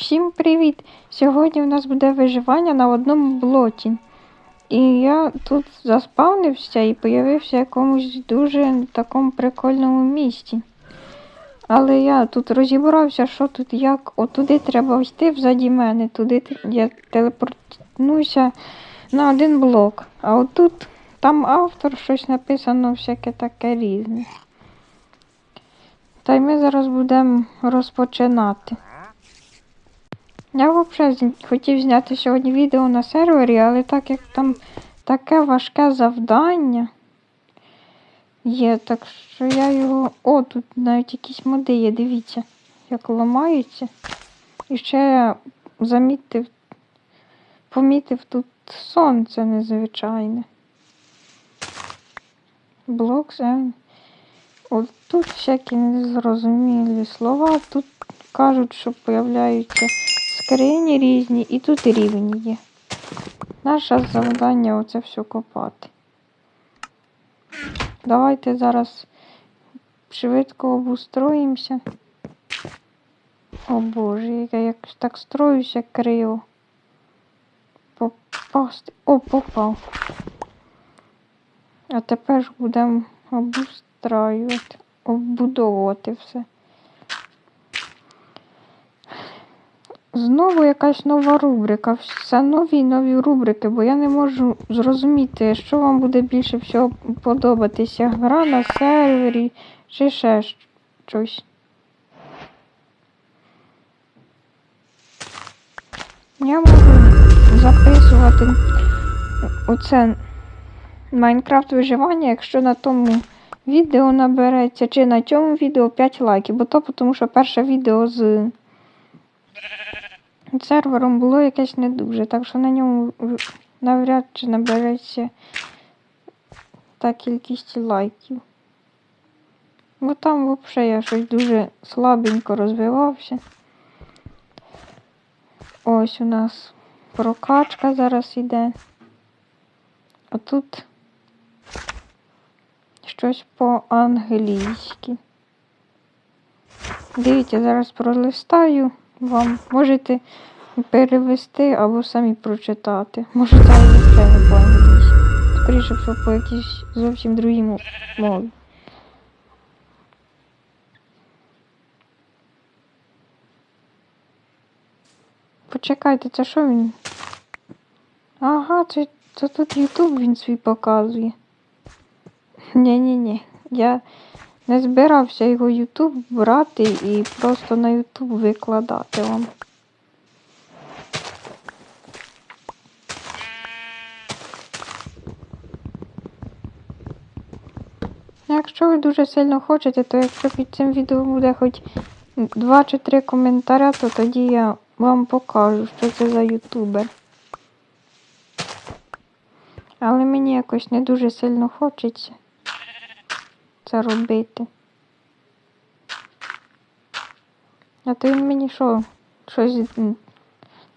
Всім привіт! Сьогодні у нас буде виживання на одному блоті. І я тут заспавнився і появився в якомусь дуже такому прикольному місці. Але я тут розібрався, що тут як. Отуди треба йти взаді мене. Туди я телепортнуся на один блок. А отут там автор щось написано всяке таке різне. Та й ми зараз будемо розпочинати. Я взагалі хотів зняти сьогодні відео на сервері, але так як там таке важке завдання є, так що я його. О, тут навіть якісь моди є, дивіться, як ламаються. І ще я замітив, помітив тут сонце незвичайне. Блок М. От тут всякі незрозумілі слова. Тут кажуть, що появляються скрині різні, і тут рівні є. Наше завдання оце все копати. Давайте зараз швидко обустроїмося. О Боже, я якось так строюся криво. Попасти. О, попав. А тепер будемо обустраювати, оббудовувати все. Знову якась нова рубрика. Все нові і нові рубрики, бо я не можу зрозуміти, що вам буде більше всього подобатися. Гра на сервері чи ще щось. Я можу записувати оце Майнкрафт виживання, якщо на тому відео набереться, чи на цьому відео 5 лайків, бо то тому що перше відео з сервером було якесь не дуже, так що на ньому навряд чи набереться та кількість лайків. Бо там взагалі я щось дуже слабенько розвивався. Ось у нас прокачка зараз іде. А тут щось по-англійськи. Дивіться, зараз пролистаю вам. Можете перевести або самі прочитати. Може, це взагалі не по-англійськи. Скоріше всього по якійсь зовсім другій мові. Почекайте, це що він? Ага, це, це тут Ютуб він свій показує. Ні-ні-ні. Я не збирався його Ютуб брати і просто на Ютуб викладати вам. Якщо ви дуже сильно хочете, то якщо під цим відео буде хоч два чи три коментаря, то тоді я вам покажу, що це за ютубер. Але мені якось не дуже сильно хочеться це робити. А то він мені що, щось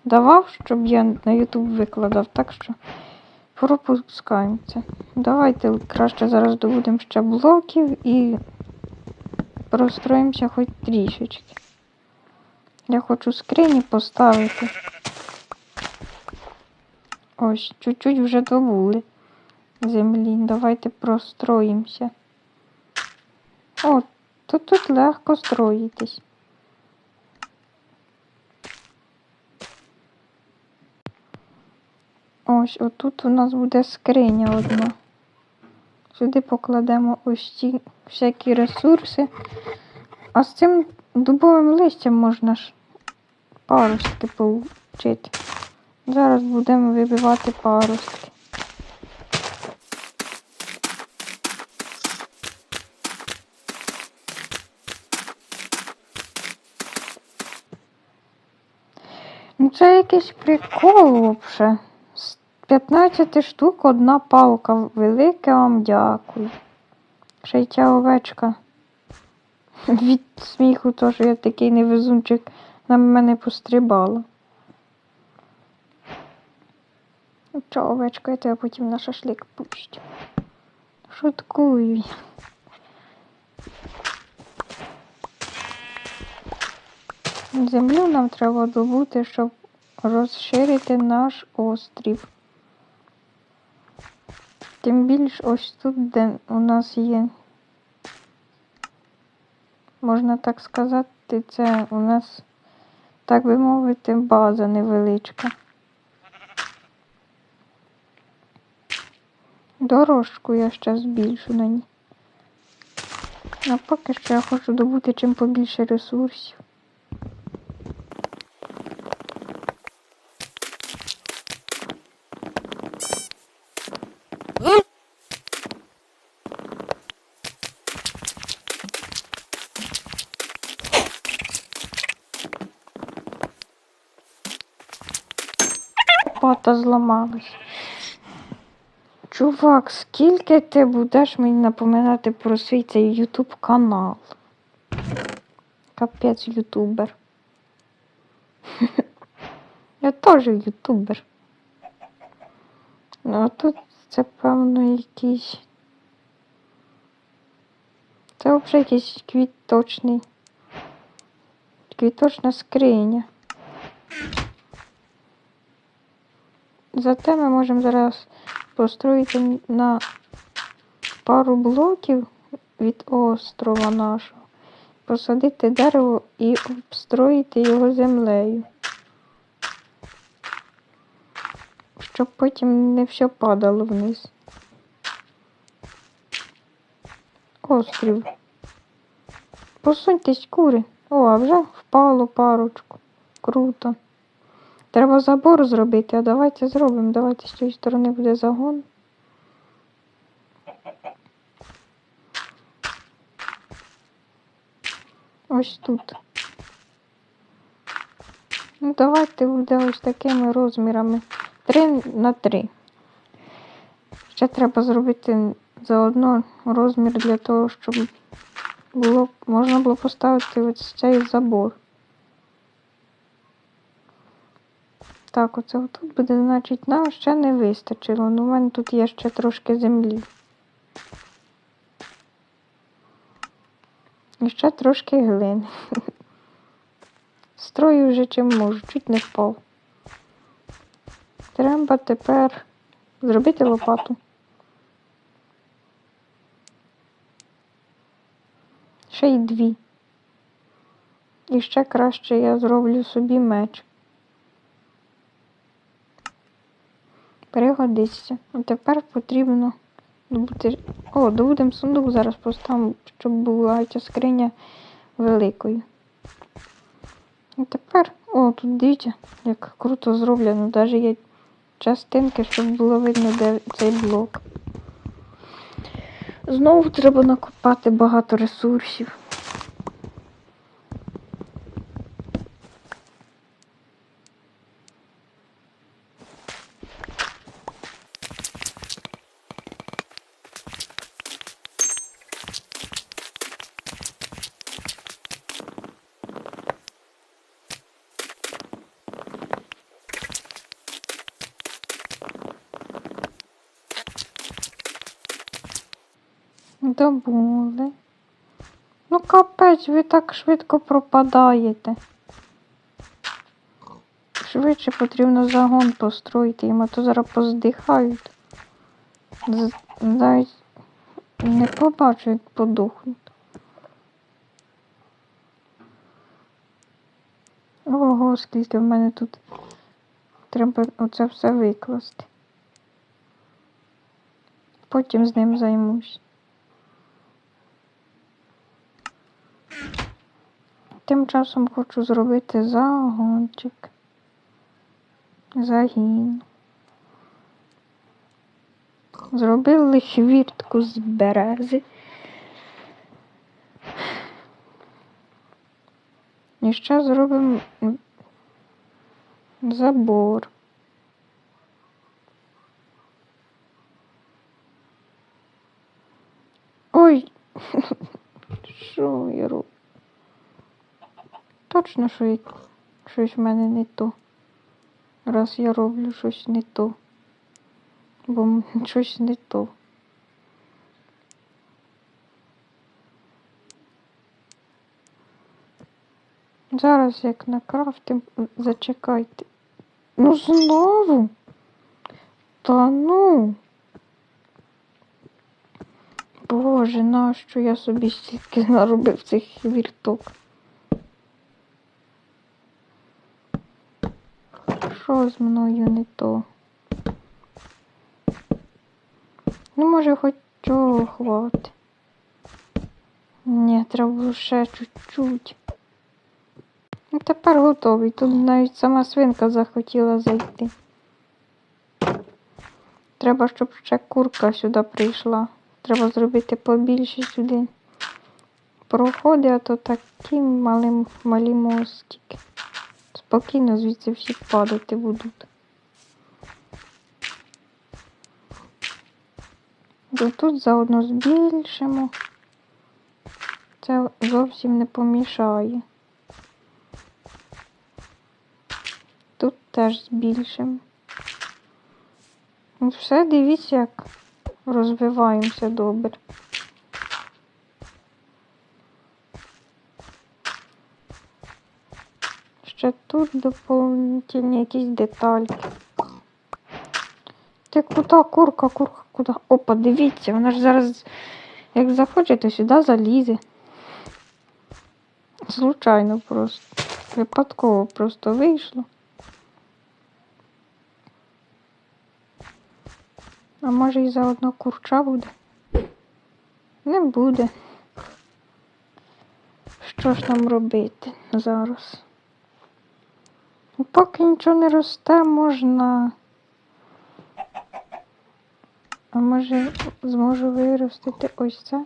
давав, щоб я на Ютуб викладав, так що пропускаємо це. Давайте краще зараз добудемо ще блоків і простроїмося хоч трішечки. Я хочу скрині поставити. Ось, чуть-чуть вже добули землі. Давайте простроїмося. О, тут тут легко строїтись. Ось, отут у нас буде скриня одна. Сюди покладемо ось ці всякі ресурси. А з цим дубовим листям можна ж паростки получити. Зараз будемо вибивати паростки. Це якийсь прикол. З 15 штук одна палка. Велике вам дякую. Ще й ця овечка. Від сміху, то, що я такий невезунчик на мене пострибала. Ну, овечка, я тебе потім на шашлик пущу. Шуткую. Землю нам треба добути, щоб розширити наш острів. Тим більш ось тут, де у нас є, можна так сказати, це у нас, так би мовити, база невеличка. Дорожку я ще збільшу на ній. А поки що я хочу добути чим побільше ресурсів. Пата зламалась. Чувак, скільки ти будеш мені напоминати про свій цей ютуб канал? Капець ютубер. Я теж ютубер. Ну а тут це певно якийсь. Це взагалі якийсь квіточний. Квіточна скриня. Зате ми можемо зараз построїти на пару блоків від острова нашого, посадити дерево і обстроїти його землею. Щоб потім не все падало вниз. Острів. Посуньтесь, кури. О, а вже впало парочку. Круто. Треба забор зробити, а давайте зробимо. Давайте з цієї сторони буде загон. Ось тут. Ну, давайте буде ось такими розмірами. 3 на 3. Ще треба зробити заодно розмір для того, щоб було, можна було поставити ось цей забор. Так, оце тут буде, значить, нам ще не вистачило. Ну, у мене тут є ще трошки землі. І ще трошки глини. Строю вже чим можу, чуть не впав. Треба тепер зробити лопату. Ще й дві. І ще краще я зроблю собі меч. Пригодиться. А тепер потрібно добути. О, добудемо сундук зараз поставимо, щоб була ця скриня великою. І тепер, о, тут дивіться, як круто зроблено. Навіть є частинки, щоб було видно, де цей блок. Знову треба накопати багато ресурсів. Добули. Ну, капець, ви так швидко пропадаєте. Швидше потрібно загон построїти, їм а то зараз поздихають. Навіть не побачу, як подохнуть. Ого, скільки в мене тут треба оце все викласти. Потім з ним займусь. Тим часом хочу зробити загончик. Загін. Зробили хвіртку з берези. І ще зробимо забор. Ой, що я роблю? Точно, що щось в мене не то. Раз я роблю щось не то. Бо щось не то. Зараз як накрафтим, зачекайте. Ну знову. Та ну. Боже, нащо я собі стільки наробив цих вірток? Що з мною не то? Ну, може, хоч чого хватить. Ні, треба було ще чуть-чуть. Ну, тепер готовий. Тут навіть сама свинка захотіла зайти. Треба, щоб ще курка сюди прийшла. Треба зробити побільше сюди. Проходи, а то такі малі, малі мостики. Спокійно звідси всі падати будуть. Бо тут заодно збільшимо. Це зовсім не помішає. Тут теж збільшимо. Все, дивіться, як розвиваємося добре. Ще тут доповнительні якісь детальки. Ти куди, курка, курка, куди? Опа, дивіться, вона ж зараз, як захоче, то сюди залізе. Случайно просто. Випадково просто вийшло. А може і заодно курча буде? Не буде. Що ж нам робити зараз? Поки нічого не росте, можна. А може зможу виростити ось це?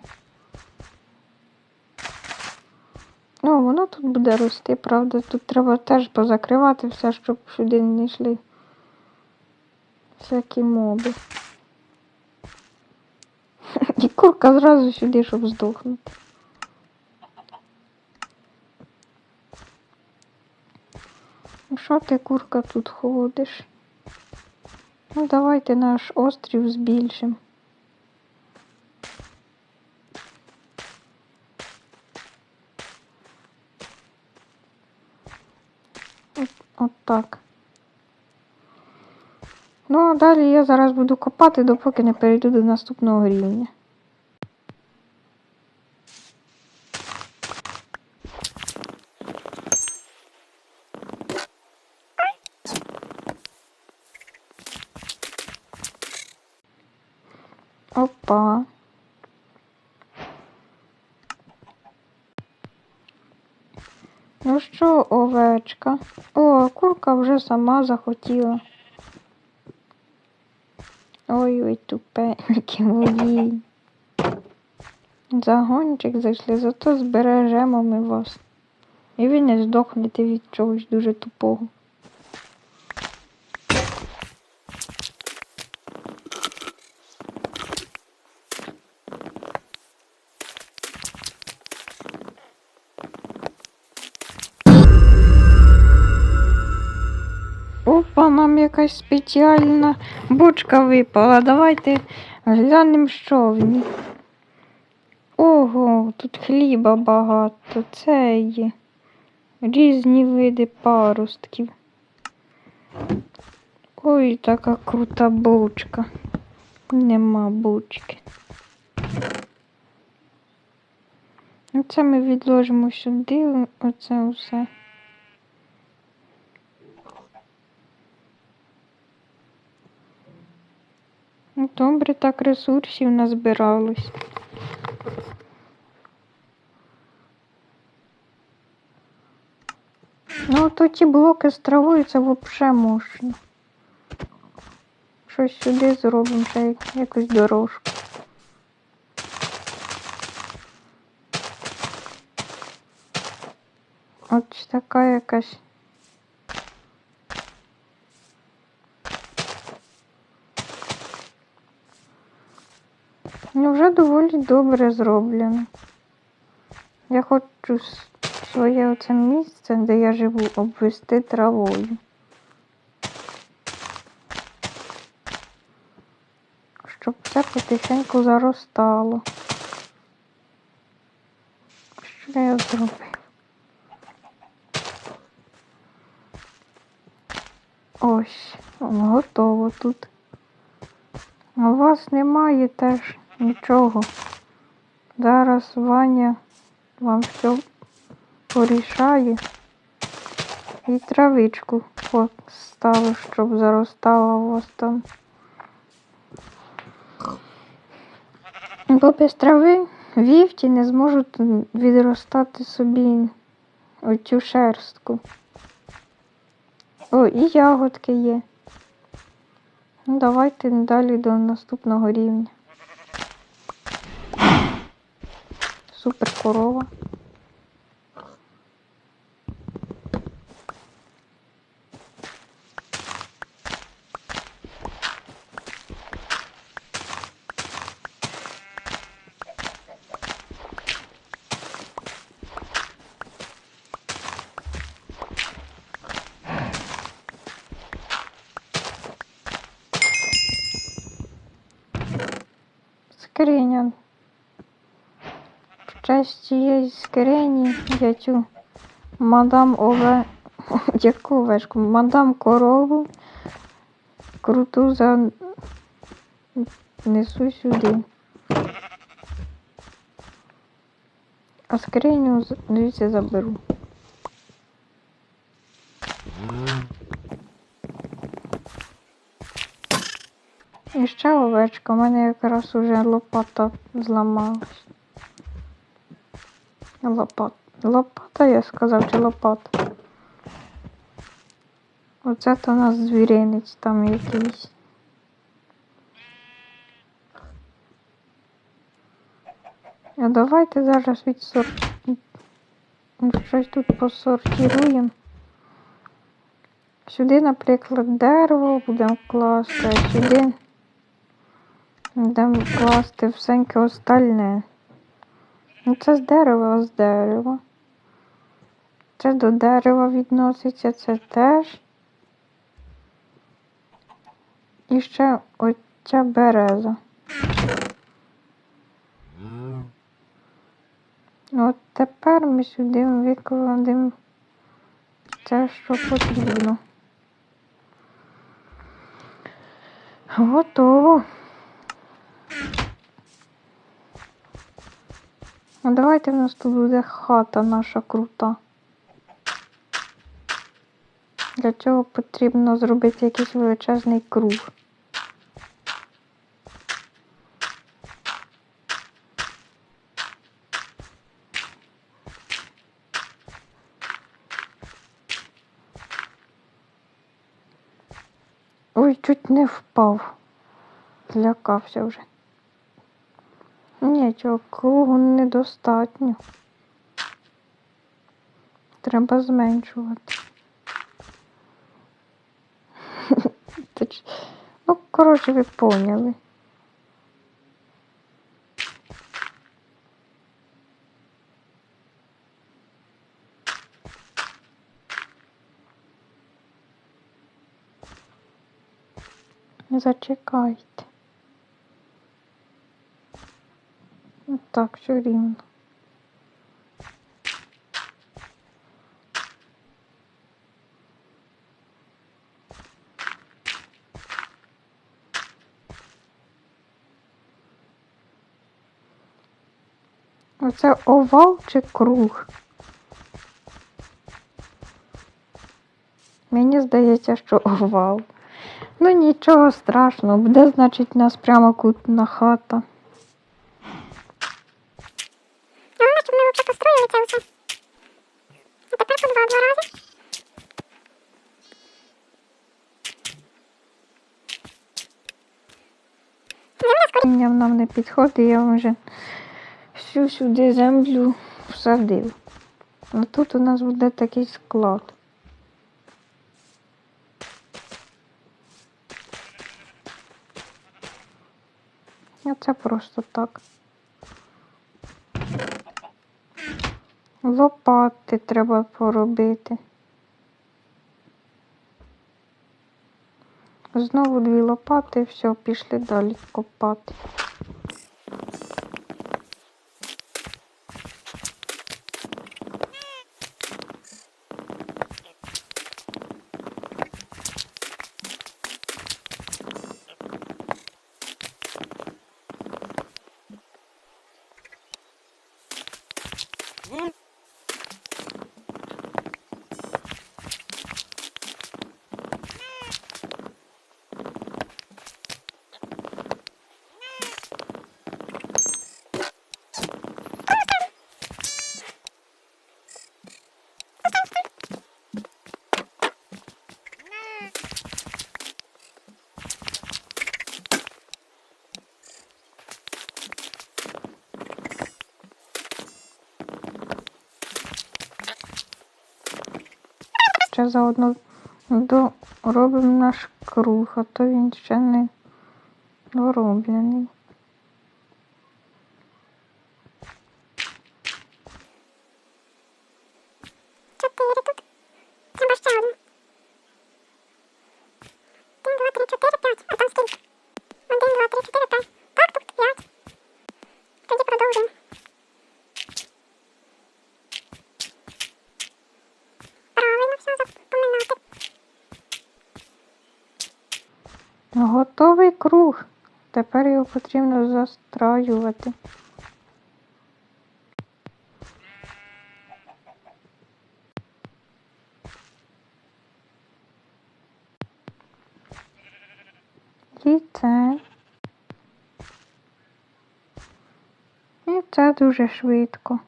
Ну, воно тут буде рости, правда. Тут треба теж позакривати все, щоб сюди не йшли всякі моби. І курка зразу сюди, щоб здохнути. Що ти, курка, тут ходиш? Ну, давайте наш острів збільшимо. От, так. Ну, а далі я зараз буду копати, допоки не перейду до наступного рівня. Опа. Ну що, овечка? О, курка вже сама захотіла. Ой-ой, тупенькі мої. Загончик зайшли, зато збережемо ми вас. І ви не здохнете від чогось дуже тупого. Якась спеціальна бочка випала. Давайте глянемо, що в ній. Ого, тут хліба багато. Це є. Різні види паростків. Ой, така крута бочка. Нема бочки. Оце ми відложимо сюди, оце все. Добре, так ресурсів назбиралось. Ну, то ті блоки з травою це взагалі можна. Щось сюди зробимо, ще як- якусь дорожку. От така якась. Ну, вже доволі добре зроблено. Я хочу своє оце місце, де я живу, обвести травою. Щоб все потихеньку заростало. Що я зробив? Ось, готово тут. У вас немає теж нічого. Зараз Ваня вам все порішає. І травичку поставив, щоб заростала у вас там. Бо без трави вівці не зможуть відростати собі оцю шерстку. О, і ягодки є. Ну, давайте далі до наступного рівня. Корова. Скриня. В честь скрині я цю мадам ове. Яку овечку? Мадам корову круту за несу сюди. А скриню звідси заберу. І ще овечка, у мене якраз уже лопата зламалась. Лопат. Лопата, я сказав, чи лопата. Оце то у нас звіринець там якийсь. А давайте зараз відсор... щось тут посортируємо. Сюди, наприклад, дерево будемо класти, а сюди будемо класти всеньке остальне. Ну, це з дерева, з дерева. Це до дерева відноситься, це теж. І ще оця береза. От тепер ми сюди викладемо те, що потрібно. Готово. А давайте в нас тут буде хата наша крута. Для цього потрібно зробити якийсь величезний круг. Ой, чуть не впав. Злякався вже. Ні, цього кругу недостатньо. Треба зменшувати. Ну, коротше, ви поняли. Зачекайте. Так, все рівно. Оце овал чи круг? Мені здається, що овал. Ну нічого страшного, буде, значить, у нас прямокутна хата. Ну, ми вже построїли. А тепер по два рази. Земля нам не підходить, я вже всю сюди землю всадив. А тут у нас буде такий склад. Це просто так. Лопати треба поробити. Знову дві лопати, все, пішли далі копати. Ще заодно доробимо наш круг, а то він ще не дороблений. Чотири тут. Треба ще один. Один, два, три, чотири, п'ять. А там скільки? Один, два, три, чотири, п'ять. Так, тут п'ять. Тоді продовжуємо. Правильно все запоминати. Готовий круг. Тепер його потрібно застраювати. І це. І це дуже швидко.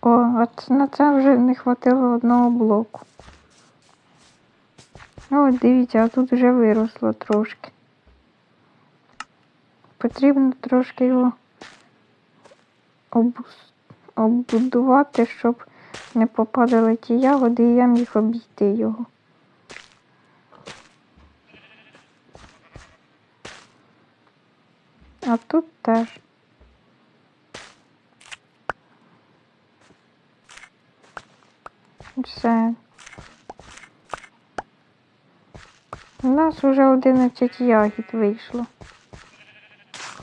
О, от на це вже не хватило одного блоку. О, дивіться, а тут вже виросло трошки. Потрібно трошки його оббудувати, щоб не попадали ті ягоди, і я міг обійти його. А тут теж. Все. У нас вже 11 ягід вийшло.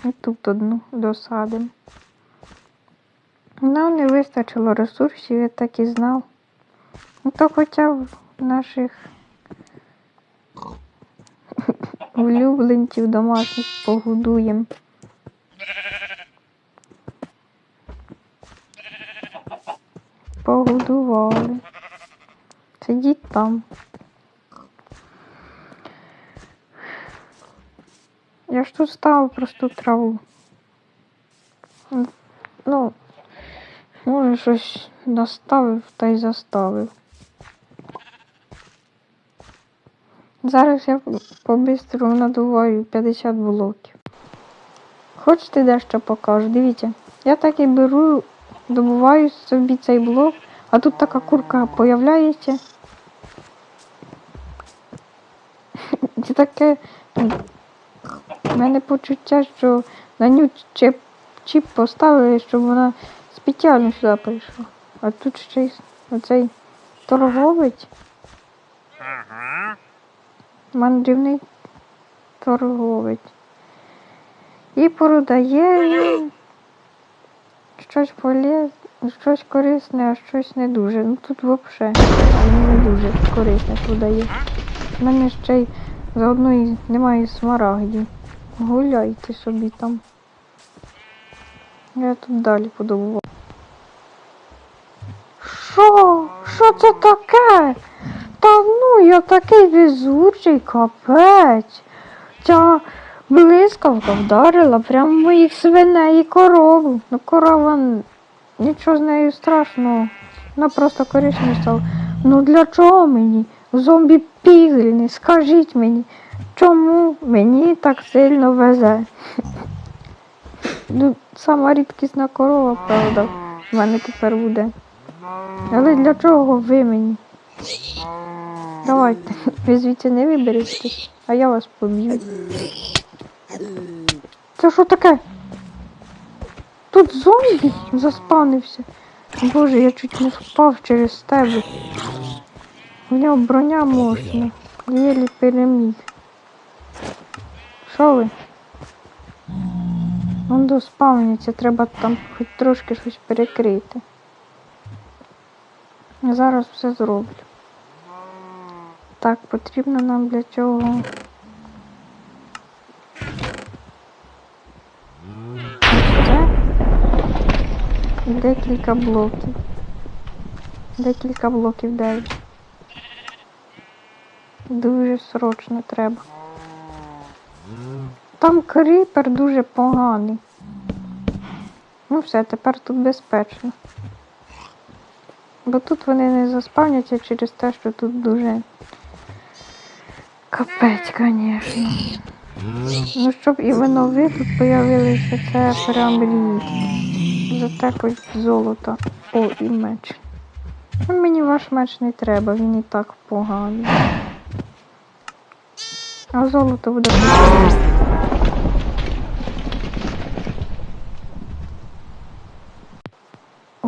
І тут одну досадимо. Нам не вистачило ресурсів, я так і знав. Ну то хоча б наших улюбленців домашніх погодуємо. Погодували. Сидіть там. Я ж тут ставив просту траву. Ну, може щось наставив та й заставив. Зараз я по-бистрому надуваю 50 блоків. Хочете дещо покажу? Дивіться, я так і беру, добуваю собі цей блок, а тут така курка появляється. Це таке. У мене почуття, що на ню чіп, чіп поставили, щоб вона спеціально сюди прийшла. А тут ще й оцей торговець. Мандрівний торговець. І продає щось полезне, щось корисне, а щось не дуже. Ну тут взагалі не дуже корисне продає. У мене ще й заодно і немає смарагдів. Гуляйте собі там. Я тут далі подобував. Що? Що це таке? Та ну я такий везучий капець. Ця блискавка вдарила прямо моїх свиней і корову. Ну корова нічого з нею страшного. Вона просто коричнева стала. Ну для чого мені? Зомбі пігельний, скажіть мені, чому мені так сильно везе? Ну, сама рідкісна корова, правда, в мене тепер буде. Але для чого ви мені? Давайте, ви звідси не виберетесь, а я вас поб'ю. Це що таке? Тут зомбі заспавнився. Боже, я чуть не впав через тебе. У нього броня мощна. Єлі переміг. Що ви? Он доспавниться, треба там хоч трошки щось перекрити. Я зараз все зроблю. Так, потрібно нам для цього. Декілька блоків. Декілька блоків дай. Дуже срочно треба. Там кріпер дуже поганий. Ну все, тепер тут безпечно. Бо тут вони не заспавняться через те, що тут дуже капець, звісно. Ну, щоб іменно ви тут появилися, це прям рідкість. Зате хоч золото. О, і меч. Ну, Мені ваш меч не треба, він і так поганий. А золото буде.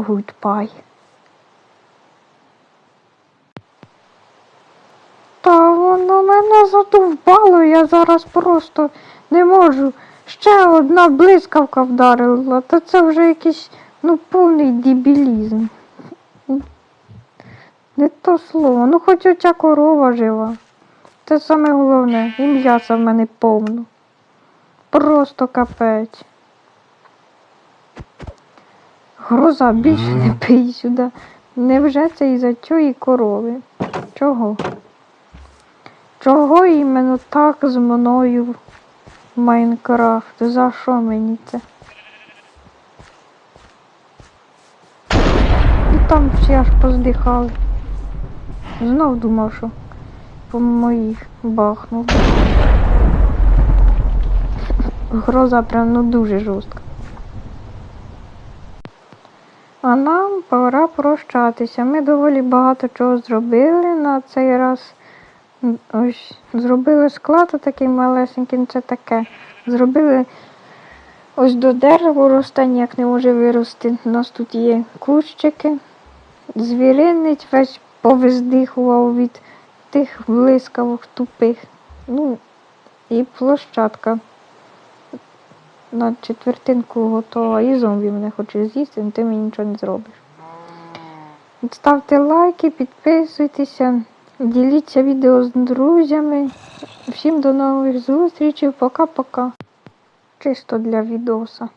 Гудбай. Та воно мене задовбало, я зараз просто не можу. Ще одна блискавка вдарила, та це вже якийсь ну повний дебілізм. Не то слово, ну хоч оця корова жива. Це саме головне, і м'яса в мене повно. Просто капець. Гроза, більше не пий сюди. Невже це із-за цієї корови? Чого? Чого іменно так з мною в Майнкрафт? За що мені це? І там всі аж поздихали. Знов думав, що по моїх бахнув. Гроза прям ну дуже жорстка. А нам пора прощатися. Ми доволі багато чого зробили на цей раз. Ось зробили склад такий малесенький, це таке. Зробили ось до дерева росте, ніяк не може вирости. У нас тут є кущики. Звіринець весь повиздихував від тих блискавок тупих. Ну, і площадка на четвертинку готова. І зомбі мене хоче з'їсти, але ти мені нічого не зробиш. Ставте лайки, підписуйтеся, діліться відео з друзями. Всім до нових зустрічей. Пока-пока. Чисто для відоса.